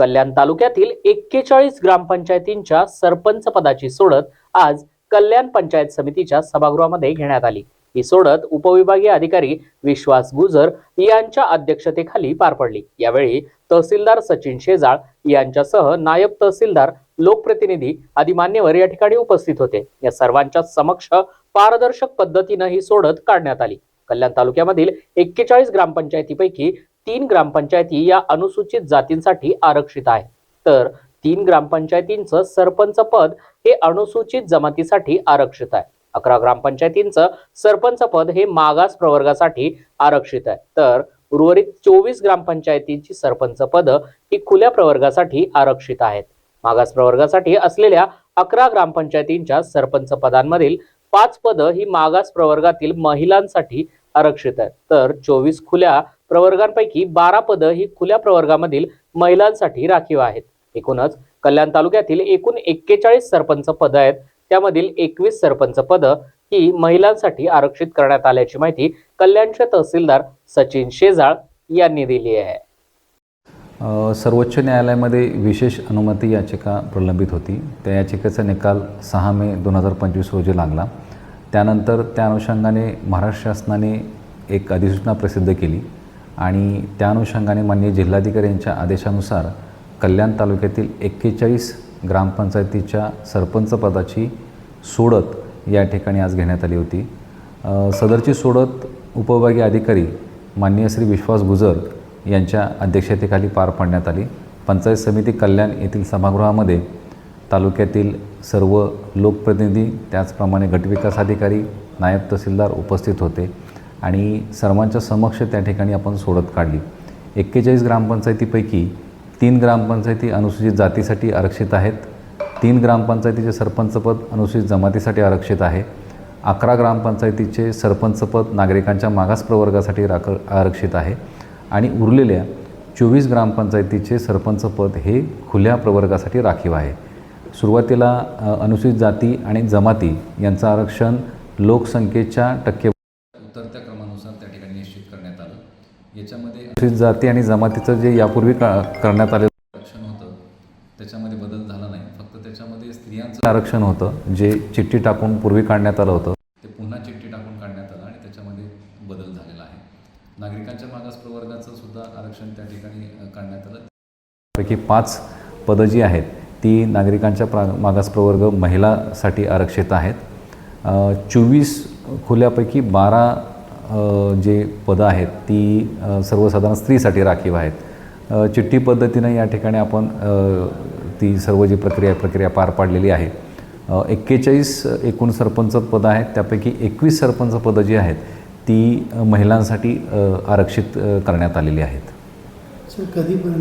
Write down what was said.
कल्याण तालुक्यातील एक्केचाळीस ग्रामपंचायतींच्या सरपंच पदाची सोडत आज कल्याण पंचायत समितीच्या सभागृहामध्ये घेण्यात आली. ही सोडत उपविभागीय अधिकारी विश्वास गुजर यांच्या अध्यक्षतेखाली पार पडली. यावेळी तहसीलदार सचिन शेजाळ यांच्यासह नायब तहसीलदार लोकप्रतिनिधी आदी मान्यवर या ठिकाणी उपस्थित होते. या सर्वांच्या समक्ष पारदर्शक पद्धतीनं ही सोडत काढण्यात आली. कल्याण तालुक्यामधील एक्केचाळीस ग्रामपंचायतीपैकी तीन ग्रामपंचायती या अनुसूचित जातींसाठी आरक्षित आहे. तर तीन ग्रामपंचायतींचं सरपंच पद हे अनुसूचित जमातीसाठी आरक्षित आहे. अकरा ग्रामपंचायतींचं सरपंच पद हे मागास प्रवर्गासाठी आरक्षित आहे. तर उर्वरित चोवीस ग्रामपंचायतींची सरपंच पद ही खुल्या प्रवर्गासाठी आरक्षित आहेत. मागास प्रवर्गासाठी असलेल्या अकरा ग्रामपंचायतींच्या सरपंच पदांमधील पाच पदं ही मागास प्रवर्गातील महिलांसाठी आरक्षित आहेत. तर चोवीस खुल्या प्रवर्गांपैकी बारा पदं ही खुल्या प्रवर्गामधील महिलांसाठी राखीव आहेत. एकूणच कल्याण तालुक्यातील एकूण एक्केचाळीस सरपंच पदं आहेत. त्यामधील एकवीस सरपंच पदं ही महिलांसाठी आरक्षित करण्यात आल्याची माहिती कल्याणचे तहसीलदार सचिन शेजाळ यांनी दिली आहे. सर्वोच्च न्यायालयामध्ये विशेष अनुमती याचिका प्रलंबित होती. त्या याचिकेचा निकाल सहा मे दोन हजार पंचवीस रोजी लागला. त्यानंतर त्या अनुषंगाने महाराष्ट्र शासनाने एक अधिसूचना प्रसिद्ध केली. आणि त्या अनुषंगाने माननीय जिल्हाधिकारी यांच्या आदेशानुसार कल्याण तालुक्यातील एक्केचाळीस ग्रामपंचायतीच्या सरपंच पदाची सोडत या ठिकाणी आज घेण्यात आली होती. सदरची सोडत उपविभागीय अधिकारी माननीय श्री विश्वास गुजर यांच्या अध्यक्षतेखाली पार पाडण्यात आली. पंचायत समिती कल्याण येथील सभागृहामध्ये तालुक्यातील सर्व लोकप्रतिनिधी त्याचप्रमाणे गटविकास अधिकारी नायब तहसीलदार उपस्थित होते. आणि सर्वांच्या समक्ष त्या ठिकाणी आपण सोडत काढली. एक्केचाळीस ग्रामपंचायतीपैकी तीन ग्रामपंचायती अनुसूचित जातीसाठी आरक्षित आहेत. तीन ग्रामपंचायतीचे सरपंचपद अनुसूचित जमातीसाठी आरक्षित आहे. अकरा ग्रामपंचायतीचे सरपंचपद नागरिकांच्या मागास प्रवर्गासाठी राख आरक्षित आहे. आणि उरलेल्या चोवीस ग्रामपंचायतीचे सरपंचपद हे खुल्या प्रवर्गासाठी राखीव आहे. सुरुवातीला अनुसूचित जाती आणि जमाती यांचं आरक्षण लोकसंख्येच्या टक्के उतरत्या क्रमानुसार त्या ठिकाणी निश्चित करण्यात आलं याच्यामध्ये जाती आणि जमातीचं जे यापूर्वी का करण्यात आलेलं आरक्षण होतं त्याच्यामध्ये बदल झाला नाही. फक्त त्याच्यामध्ये स्त्रियांचं आरक्षण होतं जे चिठ्ठी टाकून पूर्वी काढण्यात आलं होतं. ते पुन्हा चिठ्ठी टाकून काढण्यात आलं आणि त्याच्यामध्ये बदल झालेला आहे. नागरिकांच्या मागास प्रवर्गाचं सुद्धा आरक्षण त्या ठिकाणी काढण्यात आलं. पैकी पाच पदं जी आहेत ती नागरिकांच्या प्रा मागास प्रवर्ग महिलासाठी आरक्षित आहेत. चोवीस खुल्यापैकी बारा जे पदं आहेत ती सर्वसाधारण स्त्रीसाठी राखीव आहेत. चिठ्ठी पद्धतीनं या ठिकाणी आपण ती सर्व जी प्रक्रिया प्रक्रिया पार पाडलेली आहे. एक्केचाळीस एकूण सरपंच पदं आहेत त्यापैकी एकवीस सरपंच पदं जी आहेत ती महिलांसाठी आरक्षित करण्यात आलेली आहेत. सर कधीपर्यंत